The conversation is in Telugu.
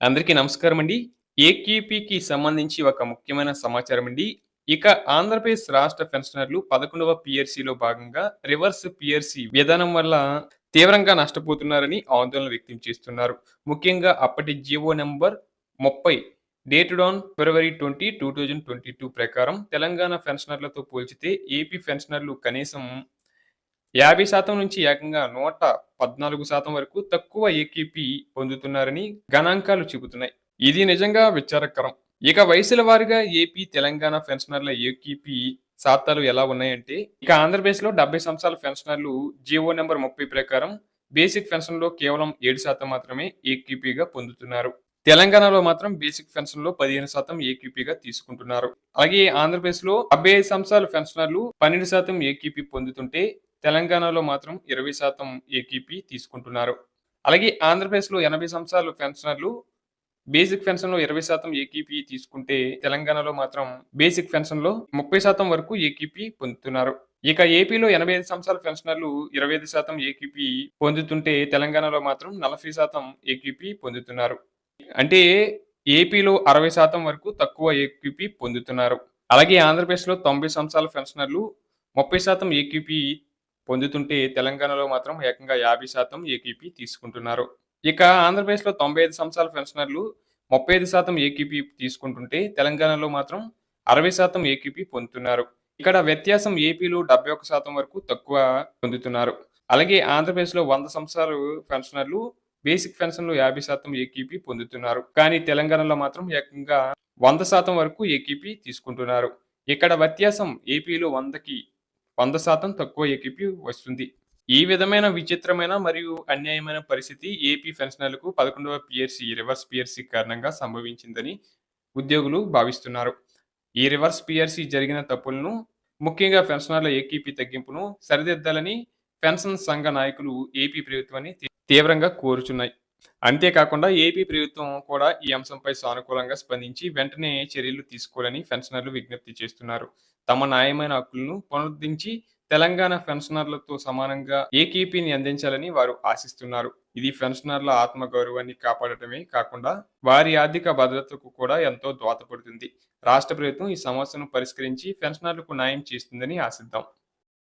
అందరికీ నమస్కారం అండి. ఏక్యూపీకి సంబంధించి ఒక ముఖ్యమైన సమాచారం అండి. ఇక ఆంధ్రప్రదేశ్ రాష్ట్ర పెన్షనర్లు పదకొండవ పిఆర్సీలో భాగంగా రివర్స్ పిఆర్సీ విధానం వల్ల తీవ్రంగా నష్టపోతున్నారని ఆందోళన వ్యక్తం చేస్తున్నారు. ముఖ్యంగా అప్పటి జీవో నెంబర్ ముప్పై dated on February twenty two thousand twenty two ప్రకారం తెలంగాణ పెన్షనర్లతో పోల్చితే ఏపీ పెన్షనర్లు కనీసం యాభై శాతం నుంచి ఏకంగా నూట పద్నాలుగు శాతం వరకు తక్కువ ఏకీపీ పొందుతున్నారని గణాంకాలు చెబుతున్నాయి. ఇది నిజంగా విచారకరం. ఇక వయసుల వారిగా ఏపీ తెలంగాణ పెన్షనర్ల ఏకీపీ శాతాలు ఎలా ఉన్నాయంటే ఇక ఆంధ్రప్రదేశ్లో డెబ్బై సంవత్సరాల పెన్షనర్లు జీవో నెంబర్ ముప్పై ప్రకారం బేసిక్ పెన్షన్లో కేవలం ఏడు శాతం మాత్రమే ఏకీపీగా పొందుతున్నారు. తెలంగాణలో మాత్రం బేసిక్ పెన్షన్లో పదిహేను శాతం ఏకీపీగా తీసుకుంటున్నారు. అలాగే ఆంధ్రప్రదేశ్లో డెబ్బై ఐదు సంవత్సరాల పెన్షనర్లు పన్నెండు శాతం ఏకీపీ పొందుతుంటే తెలంగాణలో మాత్రం ఇరవై శాతం ఏకీపీ తీసుకుంటున్నారు. అలాగే ఆంధ్రప్రదేశ్లో ఎనభై సంవత్సరాలు పెన్షనర్లు బేసిక్ పెన్షన్లో ఇరవై శాతం ఏకీపీ తీసుకుంటే తెలంగాణలో మాత్రం బేసిక్ పెన్షన్లో ముప్పై శాతం వరకు ఏకీపీ పొందుతున్నారు. ఇక ఏపీలో ఎనభై ఐదు సంవత్సరాల పెన్షనర్లు ఇరవై ఐదు శాతం ఏకీపీ పొందుతుంటే తెలంగాణలో మాత్రం నలభై శాతం ఏకీపీ పొందుతున్నారు. అంటే ఏపీలో అరవై శాతం వరకు తక్కువ ఏకీపీ పొందుతున్నారు. అలాగే ఆంధ్రప్రదేశ్లో తొంభై సంవత్సరాల పెన్షనర్లు ముప్పై శాతం ఏకీపీ పొందుతుంటే తెలంగాణలో మాత్రం ఏకంగా యాభై శాతం ఏకీపీ తీసుకుంటున్నారు. ఇక ఆంధ్రప్రదేశ్లో తొంభై ఐదు సంవత్సరాల పెన్షనర్లు ముప్పై ఐదు శాతం ఏకీపీ తీసుకుంటుంటే తెలంగాణలో మాత్రం అరవై శాతం ఏకీపీ పొందుతున్నారు. ఇక్కడ వ్యత్యాసం ఏపీలో డెబ్బై ఒక్క శాతం వరకు తక్కువ పొందుతున్నారు. అలాగే ఆంధ్రప్రదేశ్లో వంద సంవత్సరాలు పెన్షనర్లు బేసిక్ పెన్షన్లు యాభై శాతం ఏకీపీ పొందుతున్నారు. కానీ తెలంగాణలో మాత్రం ఏకంగా వంద శాతం వరకు ఏకీపీ తీసుకుంటున్నారు. ఇక్కడ వ్యత్యాసం ఏపీలో వందకి వంద శాతం తక్కువ ఏకీపీ వస్తుంది. ఈ విధమైన విచిత్రమైన మరియు అన్యాయమైన పరిస్థితి ఏపీ పెన్షనర్లకు పదకొండవ పిఎస్సి రివర్స్ పిఎస్సి కారణంగా సంభవించిందని ఉద్యోగులు భావిస్తున్నారు. ఈ రివర్స్ పిఆర్సీ జరిగిన తప్పులను ముఖ్యంగా పెన్షనర్ల ఏకీపీ తగ్గింపును సరిదిద్దాలని పెన్షన్ సంఘ నాయకులు ఏపీ ప్రభుత్వాన్ని తీవ్రంగా కోరుచున్నాయి. అంతేకాకుండా ఏపీ ప్రభుత్వం కూడా ఈ అంశంపై సానుకూలంగా స్పందించి వెంటనే చర్యలు తీసుకోవాలని పెన్షనర్లు విజ్ఞప్తి చేస్తున్నారు. తమ న్యాయమైన హక్కులను పునరుద్ధరించి తెలంగాణ పెన్షనర్లతో సమానంగా ఏకీపీని అందించాలని వారు ఆశిస్తున్నారు. ఇది పెన్షనర్ల ఆత్మగౌరవాన్ని కాపాడటమే కాకుండా వారి ఆర్థిక భద్రతకు కూడా ఎంతో దోహదపడుతుంది. రాష్ట్ర ప్రభుత్వం ఈ సమస్యను పరిష్కరించి పెన్షనర్లకు న్యాయం చేస్తుందని ఆశిద్దాం.